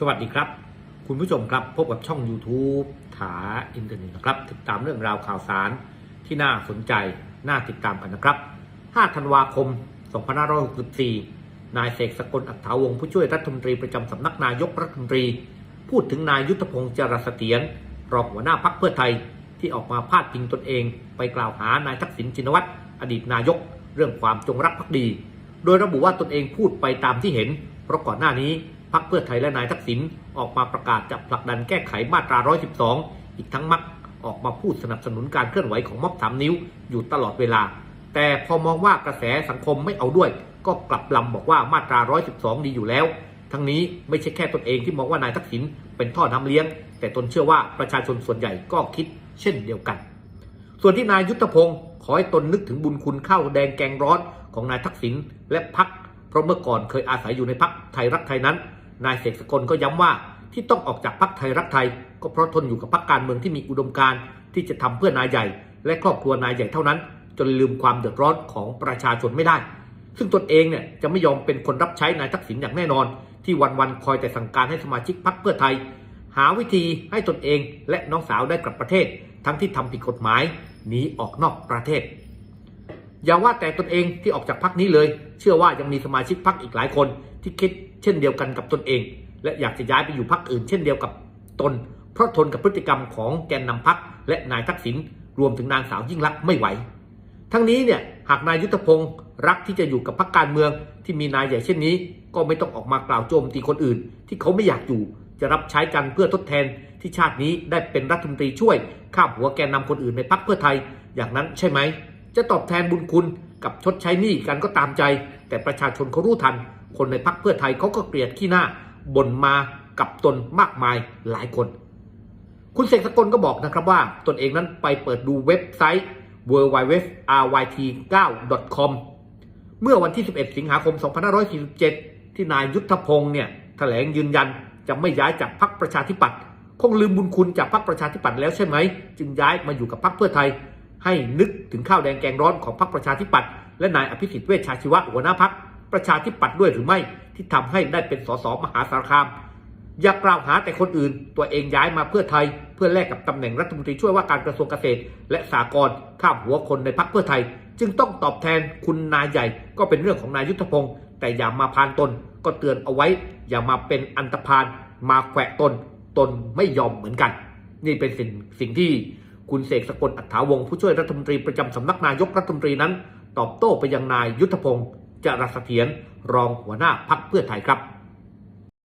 สวัสดีครับ คุณผู้ชมครับพบกับช่อง YouTube ถาอินเทอร์เน็ตนะครับ ติดตามเรื่องราวข่าวสารที่น่าสนใจ น่าติดตามกันนะครับ 5 ธันวาคม 2564 นายเสกสกลอัฏฐาวงศ์ผู้ช่วยรัฐมนตรีประจำสำนักนายกรัฐมนตรี พูดถึงนายยุทธพงศ์จรัสเสถียรรองหัวหน้าพักเพื่อไทย ที่ออกมาพาดพิงตนเอง ไปกล่าวหานายทักษิณชินวัตรอดีตนายก เรื่องความจงรักภักดี โดยระบุว่าตนเองพูดไปตามที่เห็น เพราะก่อนหน้านี้ พรรคเพื่อไทยและนายทักษิณออกมาประกาศจะผลักดันแก้ไขมาตรา 112 อีกทั้งมักออกมาพูดสนับสนุนการเคลื่อนไหวของม็อบสามนิ้วอยู่ตลอดเวลา แต่พอมองว่ากระแสสังคมไม่เอาด้วย ก็กลับลำบอกว่ามาตรา 112 ดีอยู่แล้ว ทั้งนี้ไม่ใช่แค่ตนเองที่มองว่านายทักษิณเป็นท่อน้ำเลี้ยง แต่ตนเชื่อว่าประชาชนส่วนใหญ่ก็คิดเช่นเดียวกัน ส่วนที่นายยุทธพงศ์ขอให้ตนนึกถึงบุญคุณข้าวแดงแกงร้อนของนายทักษิณและพักเพราะเมื่อก่อนเคยอาศัยอยู่ในพักไทยรักไทยนั้น นายเสกสกลก็ย้ำว่าที่ต้องออกจากพักไทยรักไทย ก็เพราะทนอยู่กับพักการเมืองที่มีอุดมการณ์ที่จะทำเพื่อนายใหญ่ และครอบครัวนายใหญ่เท่านั้น จนลืมความเดือดร้อนของประชาชนไม่ได้ ซึ่งตนเองเนี่ยจะไม่ยอมเป็นคนรับใช้นายทักษิณอย่างแน่นอน ที่วันๆคอยแต่สั่งการให้สมาชิกพรรคเพื่อไทย หาวิธีให้ตนเองและน้องสาวได้กลับประเทศ ทั้งที่ทำผิดกฎหมายหนีออกนอกประเทศ อย่าว่าแต่ตนเองที่ออกจากพรรคนี้เลย เชื่อว่ายังมีสมาชิกพรรคอีกหลายคนที่คิดเช่นเดียวกันกับตนเอง และอยากจะย้ายไปอยู่พรรคอื่นเช่นเดียวกับตน เพราะทนกับพฤติกรรมของแกนนำพรรคและนายทักษิณรวมถึงนางสาวยิ่งลักษณ์ไม่ไหว ทั้งนี้เนี่ยหากนายยุทธพงศ์รักที่จะอยู่กับพรรคการเมืองที่มีนายใหญ่เช่นนี้ ก็ไม่ต้องออกมากล่าวโจมตีคนอื่น ที่เขาไม่อยากอยู่ จะรับใช้กันเพื่อทดแทนที่ชาตินี้ได้เป็นรัฐมนตรีช่วยข้ามหัวแกนนำคนอื่นในพรรคเพื่อไทย อย่างนั้นใช่ไหม จะตอบแทนบุญคุณกับชดใช้หนี้กันก็ตามใจ แต่ประชาชนเขารู้ทัน คนในพรรคเพื่อไทยเขาก็เกลียดขี้หน้าบ่นมากับตนมากมายหลายคน คุณเสกสกลก็บอกนะครับว่า ตนเองนั้นไปเปิดดูเว็บไซต์ w w w r y t 9 com เมื่อวันที่ 11 สิงหาคม 2547 ที่นายยุทธพงศ์เนี่ยแถลงยืนยันจะไม่ย้ายจากพรรคประชาธิปัตย์คงลืมบุญคุณจากพรรคประชาธิปัตย์แล้วใช่ไหม จึงย้ายมาอยู่กับพรรคเพื่อไทย ให้นึกถึงข้าวแดงแกงร้อนของพรรคประชาธิปัตย์และนายอภิสิทธิ์เวชชาชีวะหัวหน้าพรรคประชาธิปัตย์ด้วยหรือไม่ที่ทำให้ได้เป็นสสมหาสารคาม อย่ากล่าวหาแต่คนอื่น ตัวเองย้ายมาเพื่อไทย เพื่อแลกกับตำแหน่งรัฐมนตรีช่วยว่าการกระทรวงเกษตร และสหกรณ์ข้ามหัวคนในพรรคเพื่อไทย จึงต้องตอบแทนคุณนายใหญ่ ก็เป็นเรื่องของนายยุทธพงศ์แต่อย่ามาพานตน ก็เตือนเอาไว้ อย่ามาเป็นอันตรพานมาแขวะตน ตนไม่ยอมเหมือนกัน นี่เป็นสิ่งสิ่งที่ คุณเสกสกลอัฏฐาวงผู้ช่วยรัฐมนตรีประจำสำนักนายกรัฐมนตรีนั้น ตอบโต้ไปยังนายยุทธพงศ์จรัสเถียรรองหัวหน้าพักเพื่อไทยครับ